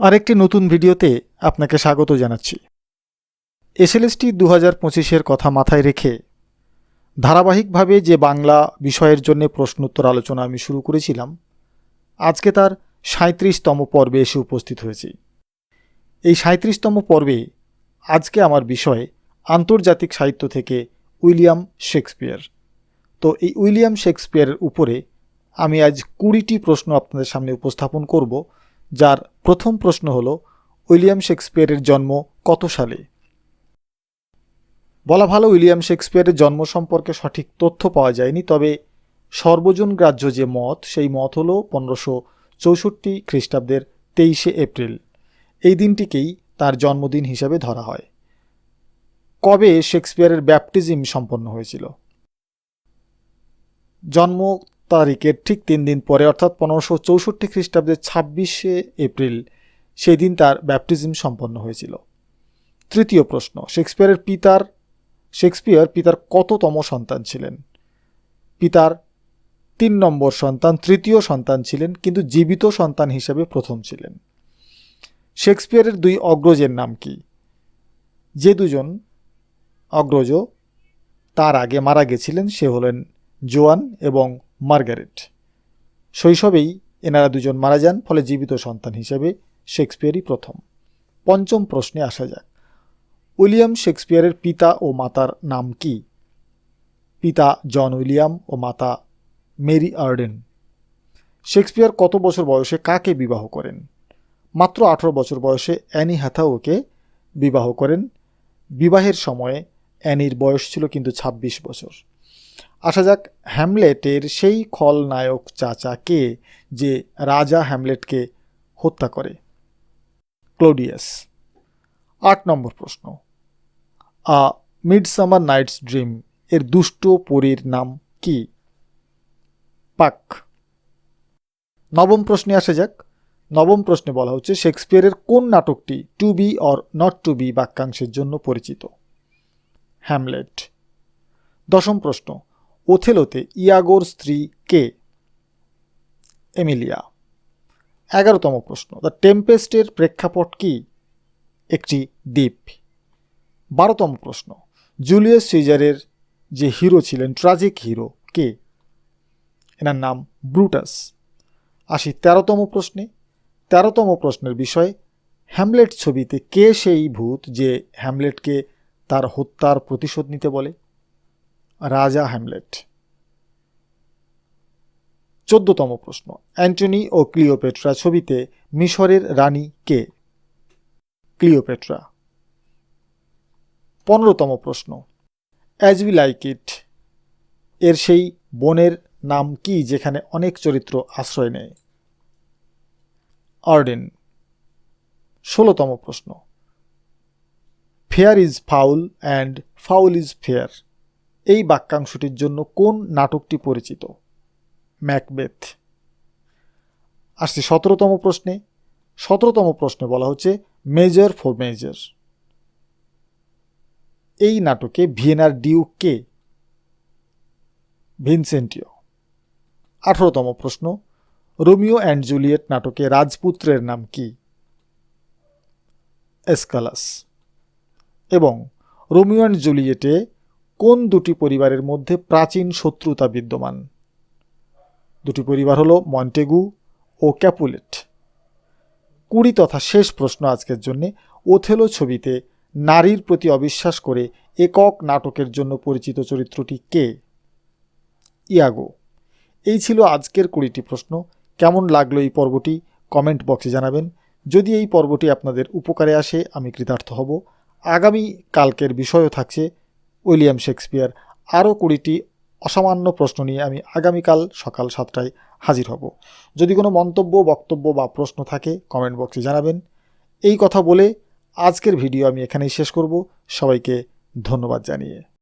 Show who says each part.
Speaker 1: আরেকটি নতুন ভিডিওতে আপনাকে স্বাগত জানাচ্ছি। এসএলএসটি দু হাজার পঁচিশের কথা মাথায় রেখে ধারাবাহিকভাবে যে বাংলা বিষয়ের জন্য প্রশ্নোত্তর আলোচনা আমি শুরু করেছিলাম, আজকে তার সাঁত্রিশতম পর্বে এসে উপস্থিত হয়েছি। এই সাঁত্রিশতম পর্বে আজকে আমার বিষয় আন্তর্জাতিক সাহিত্য থেকে উইলিয়াম শেক্সপিয়ার। তো এই উইলিয়াম শেক্সপিয়ারের উপরে আমি আজ কুড়িটি প্রশ্ন আপনাদের সামনে উপস্থাপন করব। যার প্রথম প্রশ্ন হল, উইলিয়াম শেক্সপিয়ারের জন্ম কত সালে? বলা ভালো, উইলিয়াম শেক্সপিয়ারের জন্ম সম্পর্কে সঠিক তথ্য পাওয়া যায়নি, তবে সর্বজন গ্রাহ্য যে মত, সেই মত হল পনেরোশো চৌষট্টি খ্রিস্টাব্দের তেইশে এপ্রিল। এই দিনটিকেই তার জন্মদিন হিসাবে ধরা হয়। কবে শেক্সপিয়ারের ব্যাপটিজম সম্পন্ন হয়েছিল? জন্ম তারিখের ঠিক তিন দিন পরে, অর্থাৎ পনেরোশো চৌষট্টি খ্রিস্টাব্দের ছাব্বিশে এপ্রিল সেই দিন তার ব্যাপটিজম সম্পন্ন হয়েছিল। তৃতীয় প্রশ্ন, শেক্সপিয়ারের পিতার, শেক্সপিয়ার পিতার কততম সন্তান ছিলেন? পিতার তিন নম্বর সন্তান, তৃতীয় সন্তান ছিলেন, কিন্তু জীবিত সন্তান হিসেবে প্রথম ছিলেন। শেক্সপিয়ারের দুই অগ্রজের নাম কি? যে দুজন অগ্রজ তার আগে মারা গেছিলেন সে হলেন জোয়ান এবং মার্গারেট। শৈশবেই এনারা দুজন মারা যান, ফলে জীবিত সন্তান হিসেবে শেক্সপিয়ারই প্রথম। পঞ্চম প্রশ্নে আসা যাক। উইলিয়াম শেক্সপিয়ারের পিতা ও মাতার নাম কি? পিতা জন উইলিয়াম ও মাতা মেরি আর্ডেন। শেক্সপিয়ার কত বছর বয়সে কাকে বিবাহ করেন? মাত্র আঠারো বছর বয়সে অ্যানি হ্যাথাওকে বিবাহ করেন। বিবাহের সময়ে অ্যানির বয়স ছিল কিন্তু ২৬ বছর। আসা যাক, হ্যামলেটের সেই খলনায়ক চাচাকে যে রাজা হ্যামলেটকে হত্যা করে? ক্লোডিয়াস। আট নম্বর প্রশ্ন। আ মিডসামার নাইটস ড্রিম এর দুষ্ট পরীর নাম কি? পাক। নবম প্রশ্নে আসা যাক। নবম প্রশ্নে বলা হচ্ছে শেক্সপিয়ারের কোন নাটকটি to be or not to be বাক্যাংশের জন্য পরিচিত? হ্যামলেট। দশম প্রশ্ন। ওথেলোতে ইয়াগোর স্ত্রী কে? এমিলিয়া। এগারোতম প্রশ্ন। দ্য টেম্পেস্টের প্রেক্ষাপট কি? একটি দ্বীপ। বারোতম প্রশ্ন। জুলিয়াস সিজারের যে হিরো ছিলেন, ট্রাজিক হিরো, কে? এনার নাম ব্রুটাস। আসি তেরোতম প্রশ্নে। তেরোতম প্রশ্নের বিষয়, হ্যামলেট ছবিতে কে সেই ভূত যে হ্যামলেটকে তার হত্যার প্রতিশোধ নিতে বলে? রাজা হ্যামলেট। চোদ্দতম প্রশ্ন, অ্যান্টনি ও ক্লিওপেট্রা ছবিতে মিশরের রানী কে? ক্লিওপেট্রা। পনেরোতম প্রশ্ন অ্যাজ উই লাইক ইট এর সেই বনের নাম কি যেখানে অনেক চরিত্র আশ্রয় নেয়? আর্ডেন ষোলোতম প্রশ্ন fair is foul and foul is fair এই বাক্যাংশটির জন্য কোন নাটকটি পরিচিত? ম্যাকবেথ। আসছি সতেরোতম প্রশ্নে। সতেরোতম প্রশ্নে বলা হচ্ছে মেজর ফর মেজর। এই নাটকে ভিয়েনার ডিউক কে ভিনসেন্টিও। আঠারোতম প্রশ্ন, রোমিও অ্যান্ড জুলিয়েট নাটকে রাজপুত্রের নাম কি? এসকালাস। এবং রোমিও অ্যান্ড জুলিয়েটে কোন দুটি পরিবারের মধ্যে প্রাচীন শত্রুতা বিদ্যমান? দুটি পরিবার হলো মন্টেগু ও ক্যাপুলেট। কুড়ি তথা শেষ প্রশ্ন আজকের জন্য ওথেলো ছবিতে নারীর প্রতি অবিশ্বাস করে একক নাটকের জন্য পরিচিত চরিত্রটি কে? ইয়াগো। এই ছিল আজকের কুড়িটি প্রশ্ন। কেমন লাগল এই পর্বটি? কমেন্ট বক্সে জানাবেন। যদি এই পর্বটি আপনাদের উপকারে আসে, আমি কৃতার্থ হব। আগামী কালকের বিষয়ও থাকছে। উইলিয়াম শেক্সপিয়ার আরও কুড়িটি অসামান্য প্রশ্ন নিয়ে আমি আগামীকাল সকাল সাতটায় হাজির হব। যদি কোনো মন্তব্য, বক্তব্য বা প্রশ্ন থাকে কমেন্ট বক্সে জানাবেন। এই কথা বলে আজকের ভিডিও আমি এখানেই শেষ করব। সবাইকে ধন্যবাদ জানিয়ে।